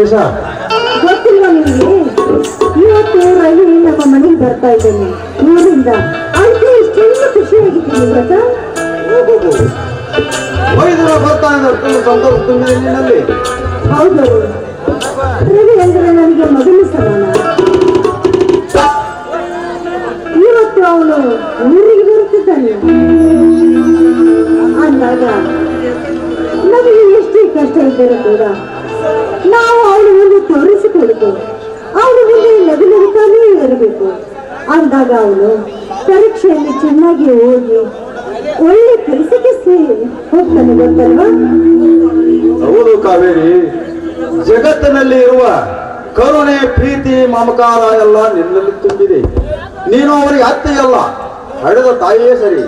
ವಿಶೇಷ? ಗೊತ್ತಿಲ್ಲ ನಿಮಗೆ ಇವತ್ತು ರವಿ ನಮ್ಮ ಮನೆಗೆ ಬರ್ತಾ ಇದ್ದೇನೆ. ಊರಿಂದ ಅದಕ್ಕೆ ಇಷ್ಟೆಲ್ಲ ಖುಷಿಯಾಗಿದ್ದೀನಿ ಗೊತ್ತಾ? ವೈದ್ಯರು ಬರ್ತಾ ಅಷ್ಟೊಂದು ಸಂತೋಷ ಹೌದು. ರವಿ ಅಂದ್ರೆ ನನಗೆ ಮೊದಲು ಸಮಾನ. ಇವತ್ತು ಅವನು ಊರಿಗೆ ಬರುತ್ತಿದ್ದಾನೆ. ಅಂದಾಗ ನಮಗೆ ಎಷ್ಟೇ ಕಷ್ಟ ಇದ್ದರೂ ಕೂಡ ನಾವು ಅವನ ಮುಂದೆ ತೋರಿಸಿಕೊಳ್ಬೇಕು. ಅವನ ಮುಂದೆ ಇರಬೇಕು. ಅಂದಾಗ ಅವಳು ಪರೀಕ್ಷೆಯಲ್ಲಿ ಚೆನ್ನಾಗಿ ಓದಿ ಒಳ್ಳೆ ಕೆಲಸಕ್ಕೆ ಸೇರಿ ಹೋಗ್ತಾನೆ ಗೊತ್ತಲ್ವಾ? ಹೌದು ಕಾವೇರಿ. ಜಗತ್ತಿನಲ್ಲಿ ಇರುವ ಕರುಣೆ ಪ್ರೀತಿ ಮಮಕಾರ ಎಲ್ಲ ನಿನ್ನಲ್ಲಿ ತುಂಬಿದೆ. ನೀನು ಅವರಿಗೆ ಅತ್ತೆಯಲ್ಲ ಹಡೆದ ತಾಯಿಯೇ ಸರಿ.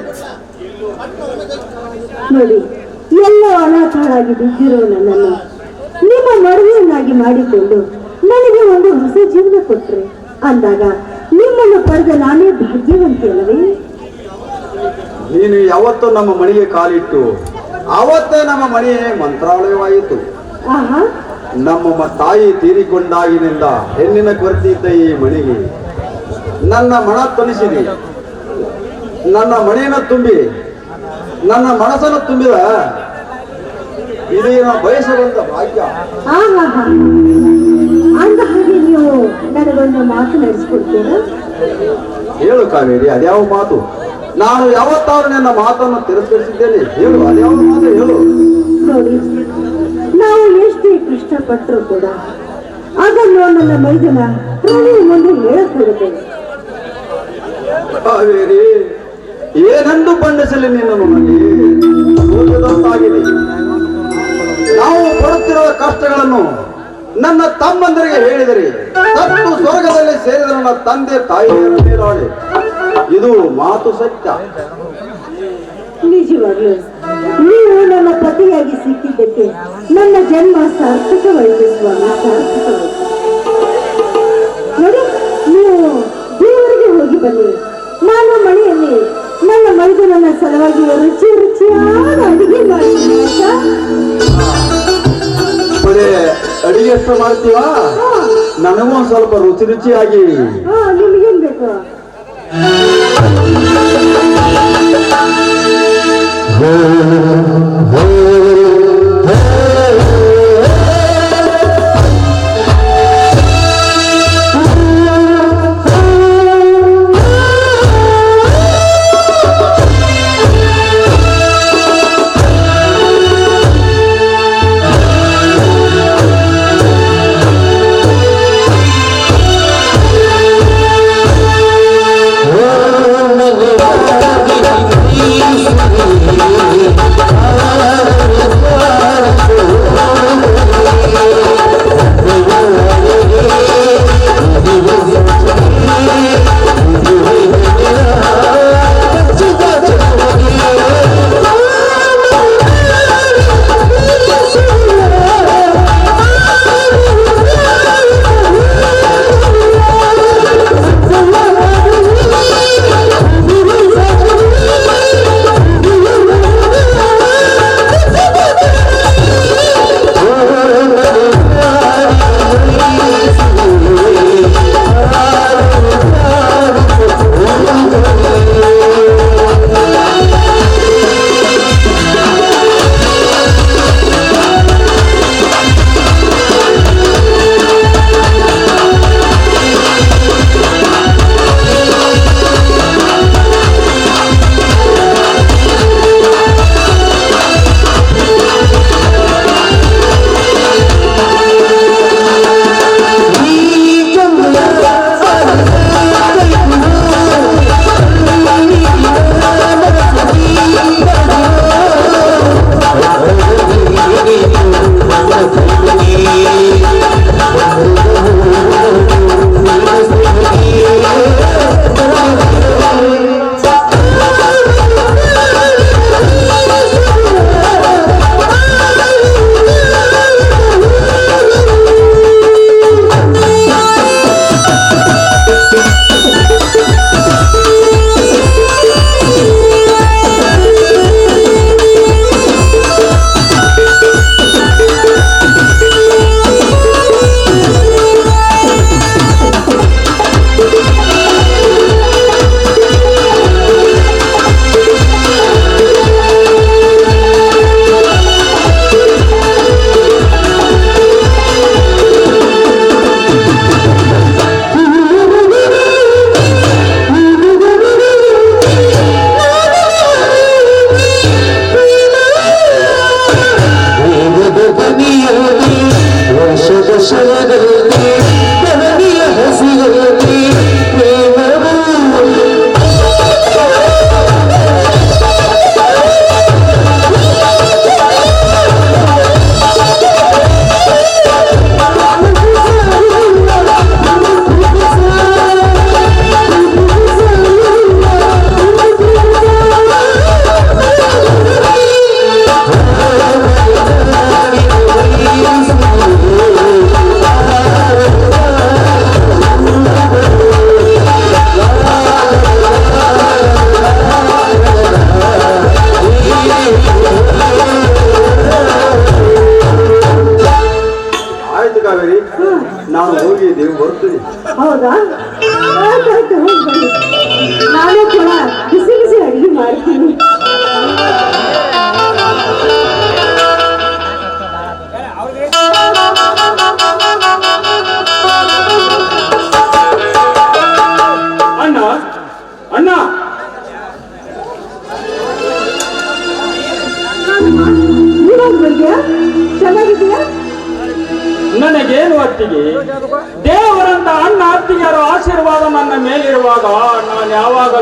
ನೋಡಿ ಎಲ್ಲ ಅನಾಥರಾಗಿ ಬಿದ್ದಿರೋ ನನ್ನನ್ನು ನಿಮ್ಮ ಮಡುವೆಯನ್ನಾಗಿ ಮಾಡಿಕೊಂಡು ನನಗೆ ಒಂದು ಹೊಸ ಜೀವನ ಕೊಟ್ರೆ. ಅಂದಾಗ ನಿಮ್ಮನ್ನು ಪಡೆದ ನಾನೇ ಭಾಗ್ಯವಂತೆ ಅಲ್ಲವೇ? ನೀನು ಯಾವತ್ತು ನಮ್ಮ ಮನೆಗೆ ಕಾಲಿಟ್ಟು ಆವತ್ತೇ ನಮ್ಮ ಮನೆಯೇ ಮಂತ್ರಾಲಯವಾಯಿತು. ಆಹಾ. ನಮ್ಮ ತಾಯಿ ತೀರಿಕೊಂಡಾಗಿನಿಂದ ಹೆಣ್ಣಿನ ಕೊರತೆ ಇದ್ದ ಈ ಮನೆಗೆ ನನ್ನ ಮನ ತಣಿಸಿದೆ. ನನ್ನ ಮನೆಯನ್ನು ತುಂಬಿ ನನ್ನ ಮನಸ್ಸನ್ನು ತುಂಬಿದ ಬಯಸುವಂತ ಭಾಗ್ಯ. ಆಹಾ ಅಂದ ಹಾಗೆ ನೀವು ನನಗೊಂದು ಮಾತು ನಡೆಸ್ಕೊಡ್ತೀರಾ ಹೇಳು ಕಾವೇರಿ ಅದ್ಯಾವ ಮಾತು? ನಾನು ಯಾವತ್ತಾದ್ರೂ ನನ್ನ ಮಾತನ್ನು ತಿರಸ್ಕರಿಸಿದ್ದೇನೆ. ಹೇಳು ಅದ್ಯಾವ ಮಾತು ಹೇಳು. ನೋಡಿ ನಾವು ಎಷ್ಟೇ ಕಷ್ಟಪಟ್ಟರು ಕೂಡ ಅದನ್ನು ನನ್ನ ಮೈದನ ಪ್ರಾಣಿ ಮುಂದೆ ಹೇಳக்கூಡುತ್ತೇವೆ ಕಾವೇರಿ ಏನೆಂದು ಬಣ್ಣಿಸಲಿ ನಿನ್ನನ್ನು ನನಗೆ? ಸೋಲದಂತಾಗಿದೆ ನಾವು ಪಡುತ್ತಿರುವ ಕಷ್ಟಗಳನ್ನು ನನ್ನ ತಮ್ಮಂದರಿಗೆ ಹೇಳಿದರೆ. ಸತ್ತು ಸ್ವರ್ಗದಲ್ಲಿ ಸೇರಿದ ನನ್ನ ತಂದೆ ತಾಯಿಯರ ಮೇಲಾಳೆ ಇದು ಮಾತು ಸತ್ಯ. ನೀವು ನನ್ನ ಪತಿಯಾಗಿ ಸಿಕ್ಕಿದ್ದಕ್ಕೆ ನನ್ನ ಜನ್ಮ ಸಾರ್ಥಕವಾಯಿತು ಸ್ವಾಮಿ ನೀವು ದೇವರಿಗೆ ಹೋಗಿ ಬನ್ನಿ. ನಾನು ಮನೆಯಲ್ಲಿ ನನ್ನ ಮೈದನನ್ನ ಸಲುವಾಗಿ ರುಚಿ ರುಚಿಯಾದ ಅಡಿಗೆ ಮಾಡಿ? ಬರೇ ಅಡಿಗೆ ಎಷ್ಟು ಮಾಡ್ತೀವ? ನನಗೂ ಒಂದ್ ಸ್ವಲ್ಪ ರುಚಿ ರುಚಿಯಾಗಿ. ಹಾ ನಿಮ್ಗೇನ್ ಬೇಕು? ಓ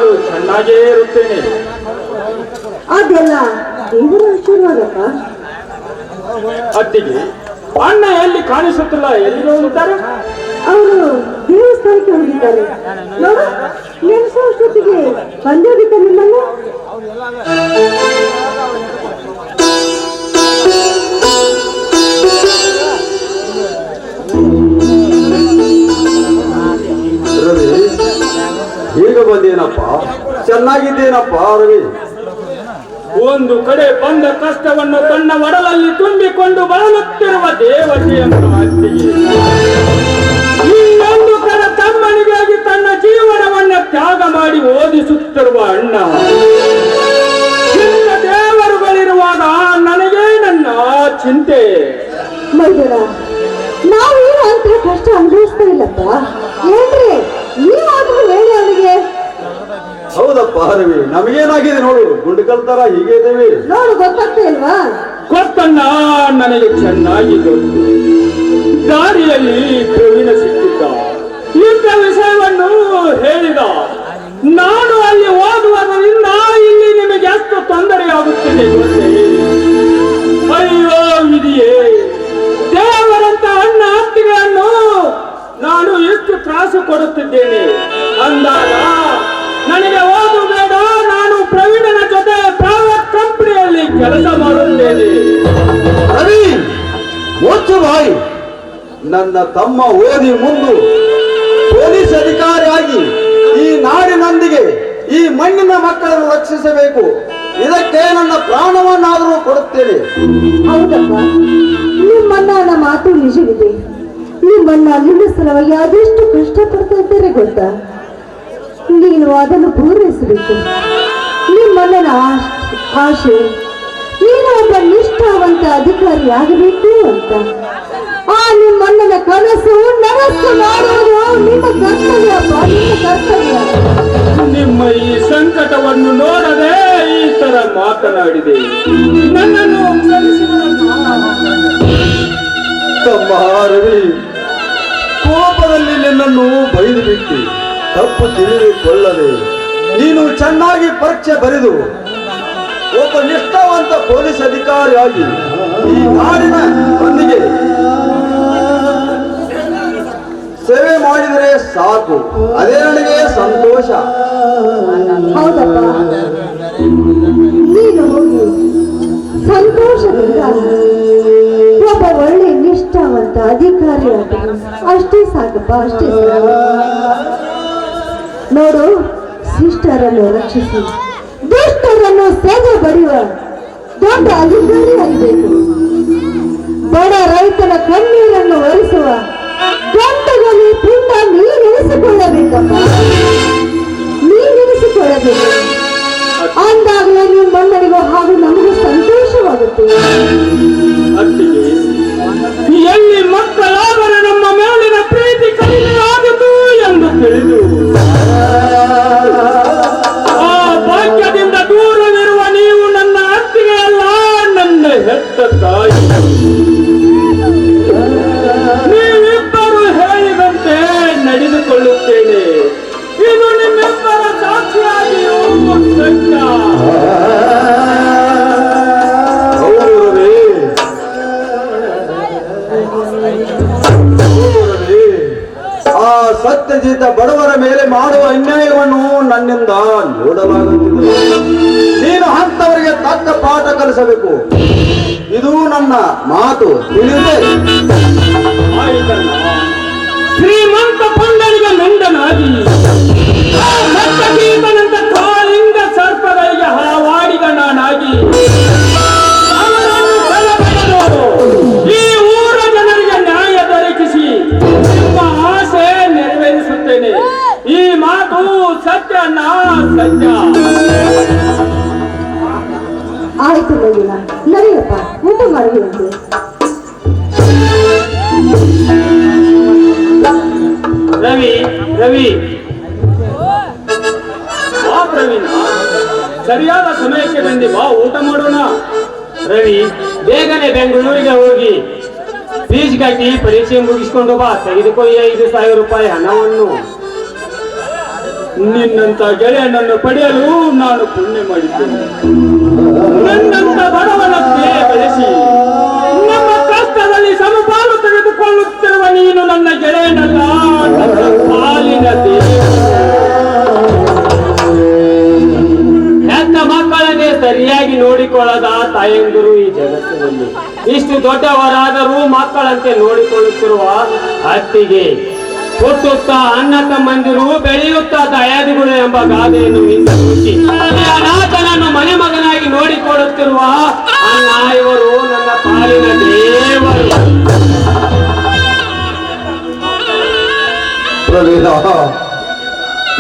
ಯಾವಾಗಲೂ ಚೆನ್ನಾಗೇ ಇರುತ್ತೇನೆ. ಅದೆಲ್ಲ ದೇವರ ಆಶೀರ್ವಾದಪ್ಪ ಅತ್ತಿಗೆ ಅಣ್ಣ ಎಲ್ಲಿ ಕಾಣಿಸುತ್ತಿಲ್ಲ ಎಲ್ಲಿ ಹೋಗಿದ್ದಾರೆ ಅವರು ದೇವಸ್ಥಾನಕ್ಕೆ ಹೋಗಿದ್ದಾರೆ. ನೋಡು ಅಷ್ಟೊತ್ತಿಗೆ ನಿಮ್ಮನ್ನು ಬಿಟ್ಟ ನಿಮ್ಮನ್ನ ಬಂದೇನಪ್ಪ ಚೆನ್ನಾಗಿದ್ದೇನಪ್ಪ ರವಿ ಒಂದು ಕಡೆ ಬಂದ ಕಷ್ಟವನ್ನು ತನ್ನ ಒಡಲಲ್ಲಿ ತುಂಬಿಕೊಂಡು ಬಳಲುತ್ತಿರುವ ದೇವತೆಯನ್ನು ಅತ್ತಿಗೆ ತರ ಹೀಗೆ ಇದ್ದೇವೆ. ನೋಡು ಗೊತ್ತಾಗ್ತಾ ಇಲ್ವಾ ಗೊತ್ತಣ್ಣ ನನಗೆ ಚೆನ್ನಾಗಿ ಗೊತ್ತು. ದಾರಿಯಲ್ಲಿ ಪ್ರವೀಣ ಸಿಕ್ಕಿದ್ದ. ಇಂಥ ವಿಷಯವನ್ನು ಹೇಳಿದ. ನಾನು ಅಲ್ಲಿ ಓದುವುದರಿಂದ ಇಲ್ಲಿ ನಿಮಗೆ ಎಷ್ಟು ತೊಂದರೆಯಾಗುತ್ತಿದೆ ಗೊತ್ತೇ? ಅಯ್ಯೋ ಇದೆಯೇ ದೇವರಂತ ಅಣ್ಣ ಅತ್ತಿಗೆಯನ್ನು ನಾನು ಎಷ್ಟು ತ್ರಾಸು ಕೊಡುತ್ತಿದ್ದೇನೆ. ಅಂದಾಗ ನನಗೆ ಕೆಲಸ ಮಾಡುತ್ತೇನೆ. ರವಿ ಮುಚ್ಚು ಬಾಯಿ. ನನ್ನ ತಮ್ಮ ಓದಿ ಮುಂದು ಪೊಲೀಸ್ ಅಧಿಕಾರಿಯಾಗಿ ಈ ನಾಡಿನೊಂದಿಗೆ ಈ ಮಣ್ಣಿನ ಮಕ್ಕಳನ್ನು ರಕ್ಷಿಸಬೇಕು. ಇದಕ್ಕೆ ನನ್ನ ಪ್ರಾಣವನ್ನಾದರೂ ಕೊಡುತ್ತೇನೆ. ಹೌದಪ್ಪ ನಿಮ್ಮನ್ನ ನನ್ನ ಮಾತು ನಿಜವಿದೆ. ನಿಮ್ಮನ್ನ ನಿನ್ನ ಸಲುವಾಗಿ ಅದೆಷ್ಟು ಕಷ್ಟಪಡ್ತಾ ಇದ್ದಾರೆ ಗೊತ್ತಾ? ನೀನು ಅದನ್ನು ಪೂರೈಸಬೇಕು. ನಿಮ್ಮನ್ನ ಆಶೆ ನೀನು ಒಬ್ಬ ನಿಷ್ಠಾವಂತ ಅಧಿಕಾರಿಯಾಗಬೇಕು ಅಂತ. ಆ ನಿಮ್ಮಣ್ಣನ ಕನಸು ನನಸು ಮಾಡುವುದು ನಿಮ್ಮ ಕರ್ತವ್ಯಪ್ಪ ನಿಮ್ಮ ಕರ್ತವ್ಯ. ನಿಮ್ಮ ಈ ಸಂಕಟವನ್ನು ನೋಡದೆ ಈ ತರ ಮಾತನಾಡಿದೆ. ನನ್ನನ್ನು. ತಮ್ಮ ರವಿ ಕೋಪದಲ್ಲಿ ನಿನ್ನನ್ನು ಬೈದು ಬಿಟ್ಟು ತಪ್ಪು ತಿಳಿದುಕೊಳ್ಳದೆ ನೀನು ಚೆನ್ನಾಗಿ ಪರೀಕ್ಷೆ ಬರೆದು ಒಬ್ಬ ನಿಷ್ಠಾವಂತ ಪೊಲೀಸ್ ಅಧಿಕಾರಿಯಾಗಿ ಈ ನಾಡಿನ ಮಂದಿಗೆ ಸೇವೆ ಮಾಡಿದರೆ ಸಾಕು. ಅದೇ ನನಗೆ ಸಂತೋಷ. ನೀನು ಸಂತೋಷದಿಂದ ಒಬ್ಬ ಒಳ್ಳೆ ನಿಷ್ಠಾವಂತ ಅಧಿಕಾರಿ ಅಷ್ಟೇ ಸಾಕಪ್ಪ, ಅಷ್ಟೇ ನೋಡು ಶಿಷ್ಟರನ್ನು ರಕ್ಷಿಸಿ. ದುಷ್ಟರನ್ನು ಸೇವೆ ಬಡಿಯುವ ದೊಡ್ಡ ಅಧಿಕಾರಿ ಆಗಬೇಕು. ಬಡ ರೈತನ ಕಣ್ಣೀರನ್ನು ಒರೆಸುವ ಗಂಟೆಗಳಲ್ಲಿ ಪುಂಡ ನೀನೆನಿಸಿಕೊಳ್ಳಬೇಕಪ್ಪ ಅನ್ಯಾಯವನ್ನು ನನ್ನಿಂದ ನೋಡಲಾಗುತ್ತಿದೆ. ನೀನು ಅಂತವರಿಗೆ ತಕ್ಕ ಪಾಠ ಕಲಿಸಬೇಕು. ಇದು ನನ್ನ ಮಾತು. ತಿಳಿದೆ. ಶ್ರೀಮಂತ ಪಂಡನಿಗೆ ರವಿ. ಬಾ ಪ್ರವೀಣ. ಸರಿಯಾದ ಸಮಯಕ್ಕೆ ಬಂದಿ, ಬಾ, ಊಟ ಮಾಡೋಣ. ರವಿ, ಬೇಗನೆ ಬೆಂಗಳೂರಿಗೆ ಹೋಗಿ. ಫೀಸ್ ಕಟ್ಟಿ ಪರೀಕ್ಷೆ ಮುಗಿಸ್ಕೊಂಡು ಬಾ ತೆಗೆದುಕೊಯ್ಯ ಐದು ಸಾವಿರ ರೂಪಾಯಿ ಹಣವನ್ನು. ನಿನ್ನಂತ ಗೆಳೆಯನನ್ನು ಪಡೆಯಲು ನಾನು ಪುಣ್ಯ ಮಾಡಿದ್ದೇನೆ. ನನ್ನಂತ ಬೆಳೆಸಿ ಕಷ್ಟದಲ್ಲಿ ಸಮಪಾಲು ತೆಗೆದುಕೊಳ್ಳುತ್ತಿರುವ ನೀನು ನನ್ನ ಗೆಳೆಯನಲ್ಲ. ತಾಯಂದಿರು ಈ ಜಗತ್ತಿನಲ್ಲಿ. ಇಷ್ಟು ದೊಡ್ಡವರಾದರೂ ಮಕ್ಕಳಂತೆ ನೋಡಿಕೊಳ್ಳುತ್ತಿರುವ ಅತ್ತಿಗೆ ಹುಟ್ಟುತ್ತಾ ಅನ್ನ ತಮ್ಮಂದಿರು ಬೆಳೆಯುತ್ತಾ ದಯಾದಿಗಳು ಎಂಬ ಗಾದೆಯನ್ನು ಹಿಂದೆ ಅನಾಥನನ್ನು ಮನೆ ಮಗನಾಗಿ ನೋಡಿಕೊಳ್ಳುತ್ತಿರುವ ಅಣ್ಣ ಇವರು ನನ್ನ ಪಾಲಿನ ದೇವರು. ಪ್ರವೀಣ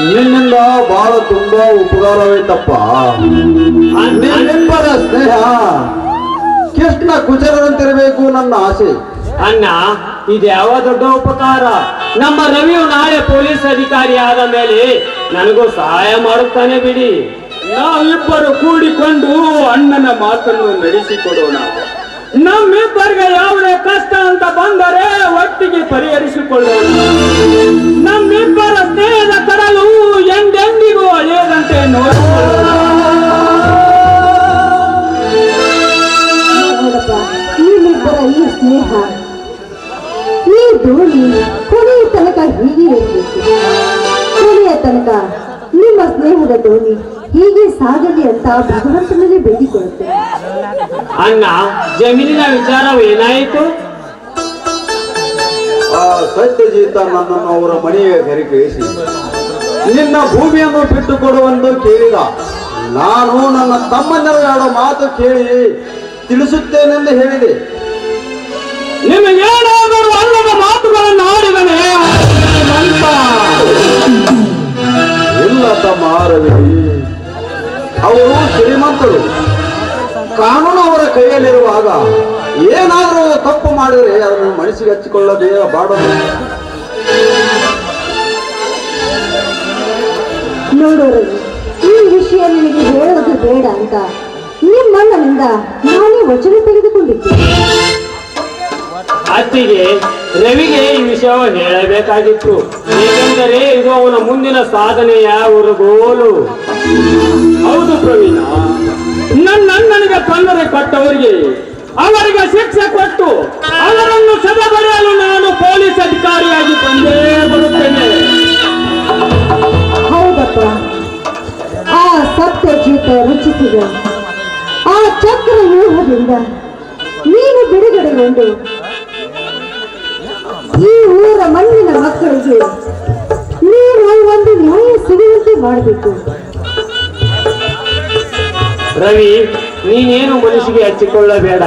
ನಿನ್ನಿಂದ ಬಹಳ ತುಂಬಾ ಉಪಕಾರವಾಯ್ತಪ್ಪ ನಿಮ್ಮಿಬ್ಬರ ಸ್ನೇಹ ಕೃಷ್ಣ ಕುಚರಂತಿರಬೇಕು ನನ್ನ ಆಸೆ. ಅಣ್ಣ ಇದು ಯಾವ ದೊಡ್ಡ ಉಪಕಾರ? ನಮ್ಮ ರವಿಯು ನಾಳೆ ಪೊಲೀಸ್ ಅಧಿಕಾರಿ ಆದ ಮೇಲೆ ನನಗೂ ಸಹಾಯ ಮಾಡುತ್ತಾನೆ ಬಿಡಿ. ನಾವಿಬ್ಬರು ಕೂಡಿಕೊಂಡು ಅಣ್ಣನ ಮಾತನ್ನು ನಡೆಸಿಕೊಡೋಣ. ನಮ್ಮಿಬ್ಬರಿಗೆ ಯಾವುದೇ ಕಷ್ಟ ಅಂತ ಬಂದರೆ ಒಟ್ಟಿಗೆ ಪರಿಹರಿಸಿಕೊಳ್ಳೋಣ. ನಮ್ಮಿಬ್ಬರ ಭಗವಂತನಲ್ಲಿ ಬೇಡಿಕೊಳ್ಳುತ್ತೇನೆ ಅಣ್ಣ ಜಮೀನಿನ ವಿಚಾರವೇನಾಯಿತು ಆ ಸತ್ಯಜೀತ ನನ್ನನ್ನು ಅವರ ಮನೆಗೆ ಕರೆಕಳಿಸಿ ನಿನ್ನ ಭೂಮಿಯನ್ನು ಬಿಟ್ಟು ಕೊಡುವಂದು ಕೇಳಿದ. ನಾನು ನನ್ನ ತಮ್ಮನೆಲ್ಲ ಮಾತು ಕೇಳಿ ತಿಳಿಸುತ್ತೇನೆಂದು ಹೇಳಿದೆ. ನಿಮಗೇನಾದರೂ ಅಲ್ಲದ ಮಾತುಗಳನ್ನು ಆಡಿದನೆ. ಇಲ್ಲ ತಮ್ಮ ಅವರು ಶ್ರೀಮಂತರು. ಕಾನೂನು ಅವರ ಕೈಯಲ್ಲಿರುವಾಗ ಏನಾದರೂ ತಪ್ಪು ಮಾಡಿದರೆ ಅದನ್ನು ಮನಸ್ಸಿಗೆ ಹಚ್ಚಿಕೊಳ್ಳದೇ ಬಾಡದು ನೋಡೋರು, ಈ ವಿಷಯ ನಿಮಗೆ ಹೇಳೋದು ಬೇಡ ಅಂತ. ನಿಮ್ಮಣ್ಣನಿಂದ ನಾನೇ ವಚನ ತೆಗೆದುಕೊಂಡಿದ್ದೆ ಅತ್ತಿಗೆ ರವಿಗೆ ಈ ವಿಷಯವನ್ನು ಹೇಳಬೇಕಾಗಿತ್ತು. ಏಕೆಂದರೆ ಇದು ಅವನ ಮುಂದಿನ ಸಾಧನೆಯ ಗೋಲು. ಹೌದು ಪ್ರವೀಣ. ನನ್ನ ಅಣ್ಣನಿಗೆ ತೊಂದರೆ ಕೊಟ್ಟವರಿಗೆ ಅವರಿಗೆ ಶಿಕ್ಷೆ ಕೊಟ್ಟು ಅವರನ್ನು ಸದ ಬರೆಯಲು ನಾನು ಪೊಲೀಸ್ ಅಧಿಕಾರಿಯಾಗಿ ಬಂದೇ ಬರುತ್ತೇನೆ. ಹೌದಪ್ಪ. ಆ ಸತ್ಯ ಜೀತ ರಚಿಸಿದ. ಆ ಚಕ್ರ ವ್ಯೂಹದಿಂದ ನೀನು ಬಿಡುಗಡೆಗೊಂಡು ಈ ಊರ ಮಣ್ಣಿನ ಮಕ್ಕಳಿಗೆ ನೀರು ಒಂದು ನ್ಯಾಯ ಸಿಗುವಂತೆ ಮಾಡಬೇಕು. ರವಿ, ನೀನೇನು ಮನಸ್ಸಿಗೆ ಹಚ್ಚಿಕೊಳ್ಳಬೇಡ.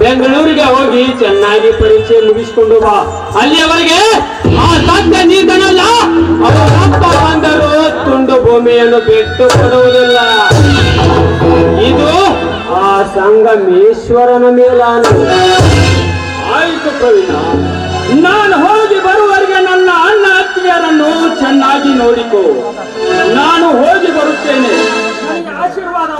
ಬೆಂಗಳೂರಿಗೆ ಹೋಗಿ ಚೆನ್ನಾಗಿ ಪರೀಕ್ಷೆ ಮುಗಿಸಿಕೊಂಡು ಬಾ. ಅಲ್ಲಿಯವರೆಗೆ ಆ ತಂದ ನೀತನಲ್ಲ, ಅವರ ಅಪ್ಪ ಬಂದರು. ತುಂಡು ಭೂಮಿಯನ್ನು ಬಿಟ್ಟು ಕೊಡುವುದಿಲ್ಲ ಇದು ಆ ಸಂಗಮೇಶ್ವರನ ಮೇಲಾನ. ಆಯಿತು ಪ್ರವೀಣ ನಾನು ಹೋಗಿ ಬರುವವರೆಗೆ ನನ್ನ ಅಣ್ಣ ಅತ್ತಿಯರನ್ನು ಚೆನ್ನಾಗಿ ನೋಡಿಕೋ. ನಾನು ಹೋಗಿ ಬರುತ್ತೇನೆ. ಆಶೀರ್ವಾದ.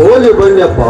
ಹೋಗಿ ಬನ್ನಿಯಪ್ಪ.